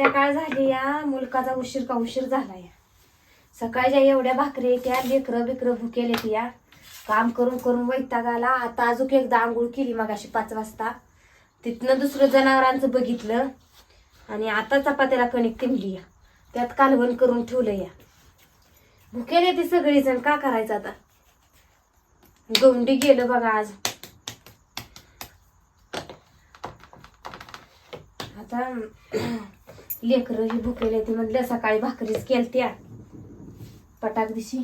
संध्याकाळ झाली या मुलकाचा उशीर का उशीर झाला या. सकाळच्या एवढ्या भाकरी त्या लेकरं बिकरं भुकेले या. काम करून करून वैताग आला आता अजून एकदा आंघोळ केली मग अशी पाच वाजता. तिथनं दुसरं जनावरांचं बघितलं आणि आता चपात्याला कणिक तिंबली या. त्यात कालवण करून ठेवलं या. भुकेले ते सगळी जण का करायचं आता? गवंडी गेलं बघा आज. आता लेकरं ही भुकेले ती म्हटलं सकाळी भाकरीच केलत्या. पटाक दिशी.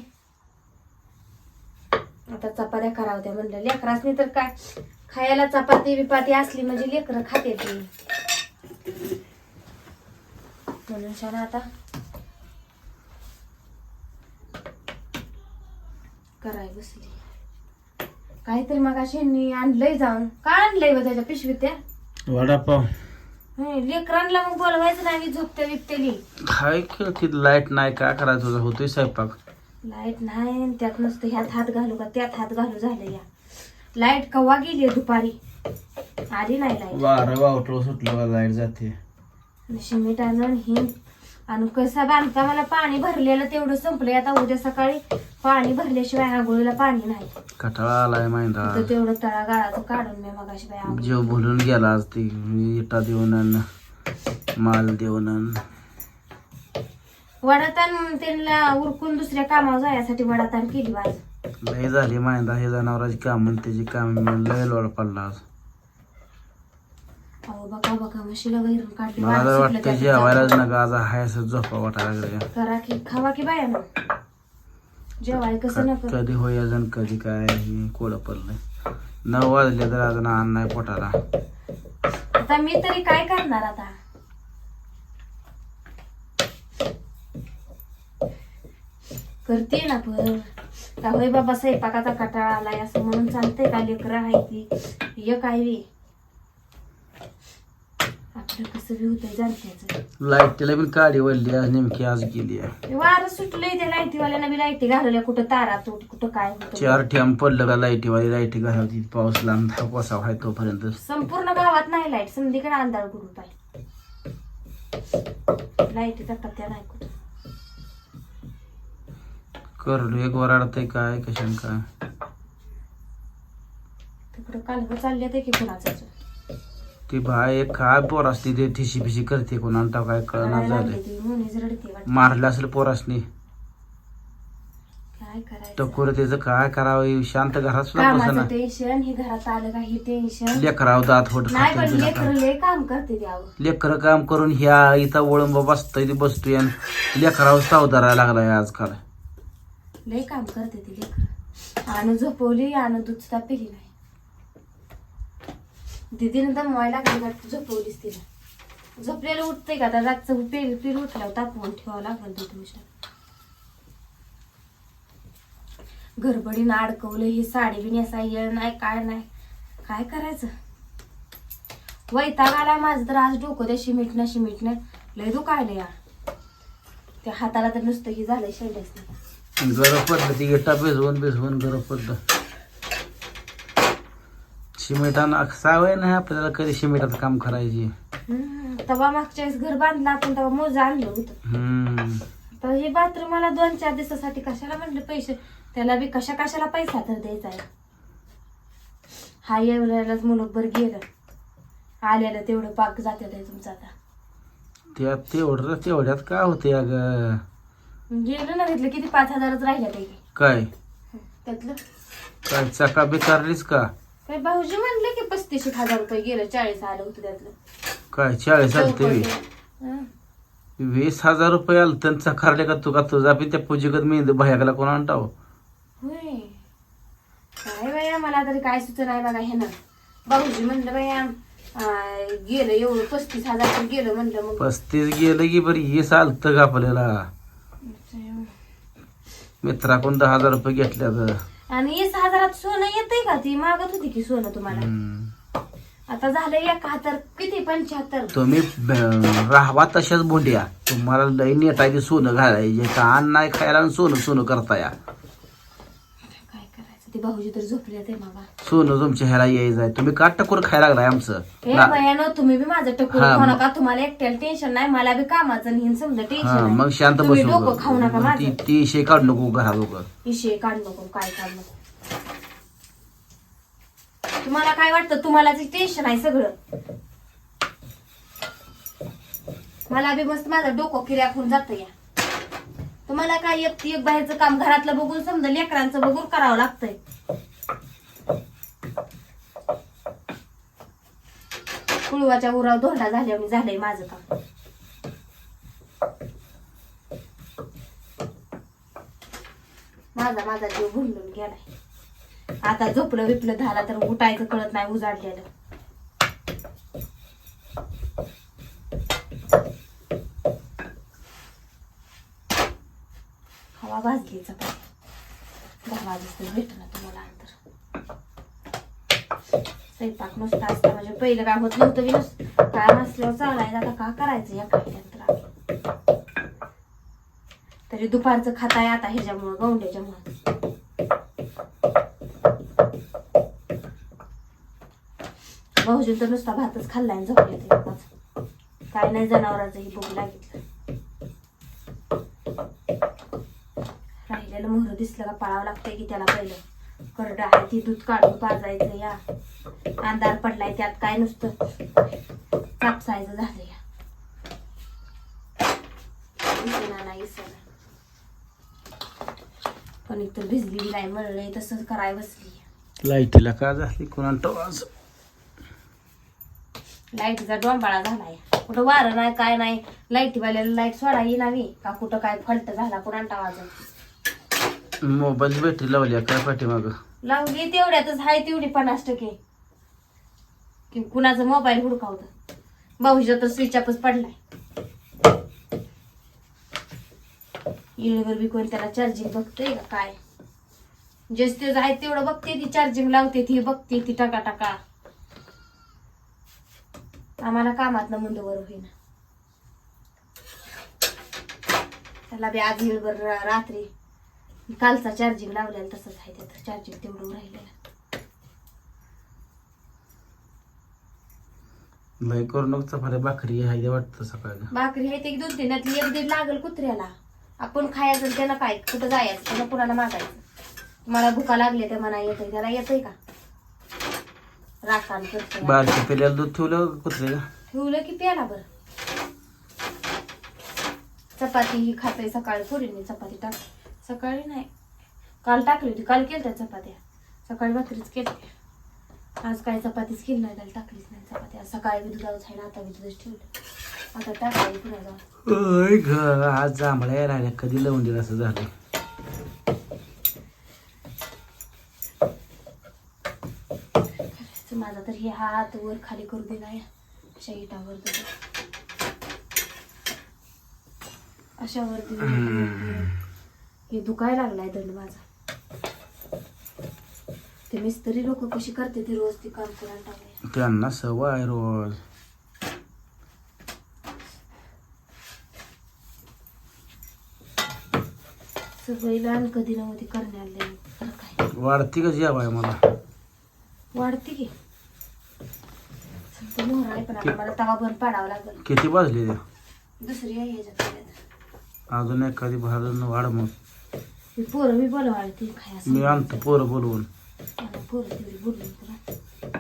आता चपात्या करावत्या म्हणलं लेकरासनी तर काय खायला चपाती बिपाती असली म्हणजे लेकरं खाते ती. म्हणून छान आता कराय बसली. काहीतरी मग अशी आणलंय जाऊन. काय आणलंय त्याच्या पिशवीत त्या? वडापाव. लेकरांना मग बोलवायचं नाही झोपत्या बिपतेली काय की लाइट नाही काय करायचं तुझा? होतोय स्वयंपाक. लाइट नाही आणि त्यात नुसतं ह्यात हात घालू का त्यात हात घालू झालं या. लाइट कवा गेली दुपारी? आली नाही लाइट वारं वावटळ सुटलं लाइट जाते. शिमीट आणून हिंग. आणि कसं बांधकामाला पाणी भरलेलं तेवढं संपलंय. आता उद्या सकाळी पाणी भरल्याशिवाय आंघोळीला पाणी नाही. कटाळा आलाय माहिती तर तेवढं तळा गाळाचं काढून मी मग आंघोळ. जीव भुलून गेला आज ती. इटा देऊन आण, माल देऊन आण. वडातान त्यांना उरकून दुसऱ्या कामावर जायसाठी वडातान केली आज. लय झाली माहिती हे जनावरांची काम आणि त्याची काम. लय लोड पडला आज. अहो बघा बघा म्हशीला वैरून काढली मला तर वारं सुटलं वाटतं त्याचं जेवायलाच चाकून. नका आज हाय असं झोपा वाटायला लागल्या करा की खावा की बाया ना जेवाय कसं नको? कधी होय अजून कधी काय हे कोडं पडलंय. नऊ वाजले तर अजून अन्न नाही पोटाला. आता मी तरी काय करणार आता? करते ना पण. का होय बाबा स्वयंपाकाचा कटाळा आलाय असं म्हणून चालतंय का? लेकरं आहे ती. ये काय आपलं कसं बी होतंय जाणत्याचं लाईटीला पण काळी वळली आज नेमकी आज गेली आहे. वारं सुटलंय त्या लाईटीवाल्यानं बी लाईटी घालवल्या. कुठं तारा तुट कुठं काय होतं? चार ठेम पडलं का लाईटी वाली लाईटी घालवती. पाऊस लांब कोसाव आहे तोपर्यंत. संपूर्ण गावात नाही लाइट संधीकडे अंधार ग्रुप आहे लाईटीचा पत्त्या नाही कुठं. करडू एक वराडतंय काय कशाने काय? तिकडं कालवं चालले ते की कुणाचं. ती बाय एक काय पोर असते ते ठिशी फिशी करते कोणाला काय कळणार रडते वाटतं. मारलं असेल पोरासनी. काय करायचं? टकोर त्याचं काय करावं? शांत घरात सुद्धा कामाचं बसना टेन्शन हे घरात आलं का हे टेन्शन लेकराव दात होत नाही पण लेकर लय काम करते द्यावं लेकर काम करून ह्या इथं वळंब बसतोय ती बसतोय आणि लेकराव सावधारायला लागलाय आजकाल. लय काम करते ती लेकर. आणू झोपवली आणू दूध सुद्धा पिली नाही. दिदीनं दमवायला लागली का? झोपवलीस तिला. झोपलेलं उठतंय का? आता रातचं पेर पेर उठल्यावर तापवून ठेवावं लागल दूध मिशन गडबडीनं अडकवलं ही साडी बी नेसा येळ नाही काय नाही. काय करायचं? वैताग आला माझं तर आज डोकं त्या शिमिटनं शिमिटनं लय दुखायलं या. त्या हाताला तर नुसतं ही झालंय शेंड्यास गरम पडलं ती इटा भिजवून गरम पडलं. शिमिटानं सवय नाही आपल्याला कधी शिमिटाचं काम करायची? हम्म, तेव्हा मागच्या वेळेस घर बांधलं आपण तेव्हा मोजा आणलं होतं. हम्म. तर हे बाथरूम मला दोन चार दिवसासाठी कशाला म्हणलं पैसे? त्याला बी कशा कशाला पैसा तर द्यायचा आहे. हा एवढ्यालाच मुलगभर गेलं. आलेलं तेवढं पाक जाते तुमचं आता. त्यात तेवढं तेवढ्यात काय होते अग? गेलं ना घेतलं किती पाच हजारच राहिल्या पैकी काय? त्यातलं. काय चका बेकारलीच का? काय भाऊजी म्हणले की पस्तीस एक हजार रुपये गेलं चाळीस आलं होतं त्यातलं. काय चाळीस आलते. हं. वीस हजार रुपये आलं तर चकारले का तुका तुझा बी त्या पूजेकत मी भयाकला कोण आणताव होय. काय बाया मला तरी काय सुचत नाही बघा हे ना. भाऊजी म्हणलं बाया अं, गेलं एवढं पस्तीस हजार तर गेलं म्हणलं मग. पस्तीस गेलं की बरं हे चालतं का आपल्याला? मित्राकडून दहा हजार रुपये घेतल्या आणि वीस हजारात सोनं येतंय का? ती मागत होती की सोनं तुम्हाला? आता झालं एक हातर किती? पंच्याहत्तर. तुम्ही ब- राहावा तशाच बोंड्या. तुम्हाला लई नेटायची सोनं घालायचे का? अन्न नाही खायला आणि सोनं सोनं करता या काय करायचं ती भाऊजी तर झोपले ते मागा सोनं तुमच्या ह्याला यायचं तुम्ही का टकोर खायला लागलाय आमचं? हे ना- तुम्ही बी माझं टकून हा, खाऊ मग- नका. तुम्हाला एकट्याला टेन्शन नाही मला बी कामाचं आणि हिन समजा हा टेन्शन मग शांत तुम्ही बसू डोकं खाऊ नका माझं. ती इशे काढू नको घरात लोक इशे काढ नको काय काढ नको. तुम्हाला काय वाटतं? तुम्हाला टेन्शन आहे सगळं. मला बी मस्त माझं डोकं किर्याकून जात या. तर मला काय एक एक बाहेरचं काम घरातलं बघून समजा लेकरांचं बघून करावं लागतंय. कुळवाच्या उराव धोंडा झाल्यावर झालंय माझं काम. माझा माझा जीव भुंडून गेलाय. आता झोपलं विपलं झाला तर उठायचं कळत नाही उजाडलेलं भाजली चपाती दहा वाजता भेटणार तुम्हाला अंतर. स्वयंपाक नुसता असता. म्हणजे पहिलं काय होत नव्हतं बी काय नसल्यावर चालायला आता का करायचं या काढल्यानंतर आम्ही तरी दुपारचं खाताय आता ह्याच्यामुळं गौंड्याच्यामुळं. भाऊजी तर नुसता भातच खाल्लाय आणि झोपले ते काय नाही जनावरांचंही बघू लागेल. राहिलेलं मोहर दिसलं का पळावं लागतंय की त्याला पहिलं. करडं आहे ती दूध काढून पाजायचं या. अंधार पडलाय त्यात काय नुसतं? कापसायचं झालं या. नाही पण एकतर भिजली नाही मळलंय तसंच कराय बसली. लाईटीला का झाली कुणाला आज? लाईटीचा डोंबाळा झालाय. कुठं वारं नाही काय नाही. लाईटीवाल्याला लाइट सोडा येईनावी का कुठं काय फल्ट झाला कुणांटा वाजत मोबाईल बॅटरी लावली काय पाठीमाग? लावली तेवढ्यातच हाय तेवढी पन्नास टक्के. कि कुणाचा मोबाईल हुडकावत? भाऊजीचा तर स्विच ऑफच पडलाय. इळवर बी कोण त्याला चार्जिंग बघतोय का काय? जेच तेच आहे तेवढं बघते ती चार्जिंग लावते ती बघते ती टाका टाका आम्हाला कामात मुंडवर होईना. त्याला बी आज इळवर रात्री कालचा चार्जिंग लावलेला तसंच आहे त्यात चार्जिंग तेवढं राहिलेलं. लय करू नको चपात्या भाकरी आहे ते वाटतं सकाळी. भाकरी आहे ते दोन तीन एक दीड लागल कुत्र्याला. आपण खायचं आणि त्यानं काय कुठं जायचं त्यानं कुणाला मागायचं? मला भुका लागले ते म्हणा येतंय त्याला येतंय का? बारच्या पेल्याला दूध ठेवलं कुत्र्याला? ठेवलं की प्याला बरं. चपाती ही खातोय सकाळी थोडी चपाती टाक. सकाळी नाही. काल टाकली होती. काल केल्या चपात्या. सकाळी भाकरीच केली आज काय चपातीच केली नाही त्याला टाकलीच नाही चपाती. आज सकाळी बी दुधाच आहे ना आता बी दुधच ठेवलं. आता टाकायला पुन्हा जाऊ ओय ग आज जांभळ्या राहिल्या. कधी लावून दिलं असं झालं? करायचं माझा तर हे हात वर खाली करू दे नाही अशा इटावर अशा वरती हे दुखायला लागलाय दंड माझा. ते मिस्त्री लोक कशी करते ती रोज ती काम करायला लागले. त्यांना सवय आहे रोज. सगळीला आणि कधी करण्याला तर काय. वाढती का जेवाय मला? वाढते की. आहे मला तवा बंद पाडावा लागेल. किती वाजले ते? दुसरी आहे. अजून एखादी भाजून वाढ मग. ही पोरं मी बोलवायला ती खाय मी आणतो पोरं बोलवून. पोरं बोलली तुला